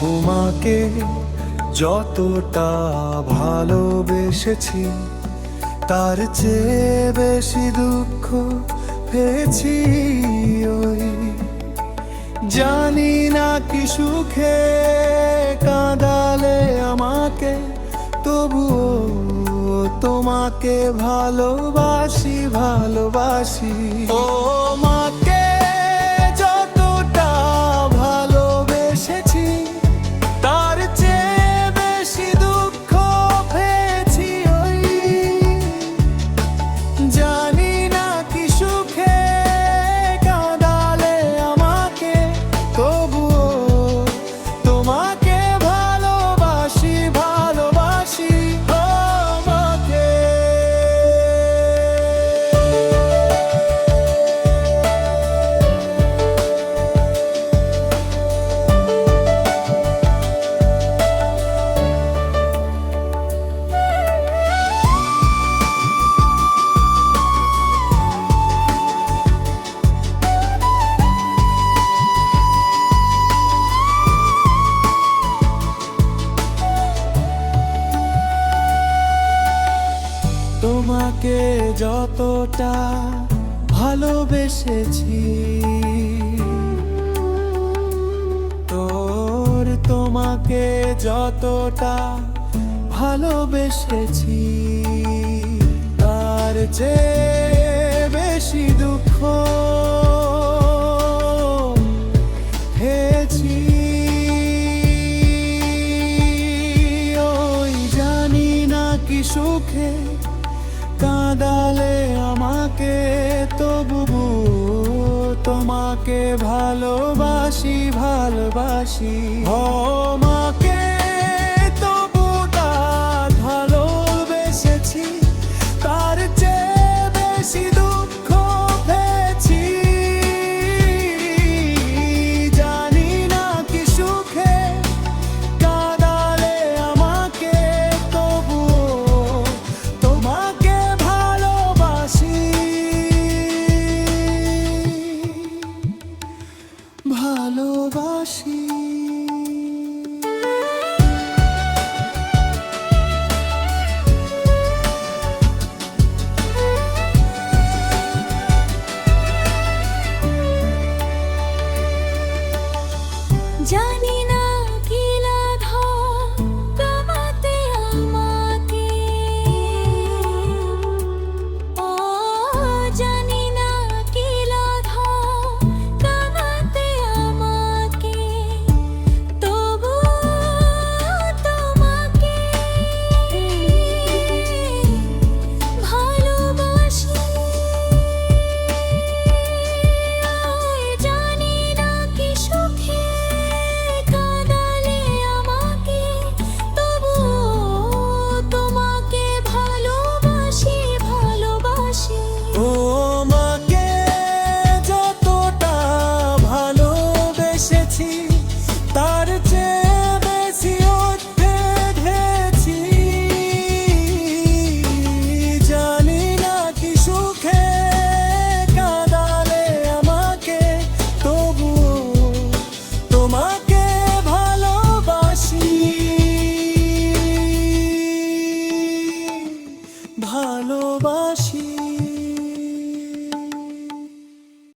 তোমাকে যতটা ভালোবেসেছি, তার চেয়ে বেশি দুঃখ পেয়েছি ওই। জানি না কি সুখে কাঁদালে আমাকে, তবুও তোমাকে ভালোবাসি ভালোবাসি। ও মাকে তোমাকে যতটা ভালোবেসেছি, তোর তোমাকে যতটা ভালোবেসেছি, তার চেয়ে বেশি দুঃখ হেছি। ওই জানি না কি সুখে তোমাকে ভালোবাসি ভালোবাসি।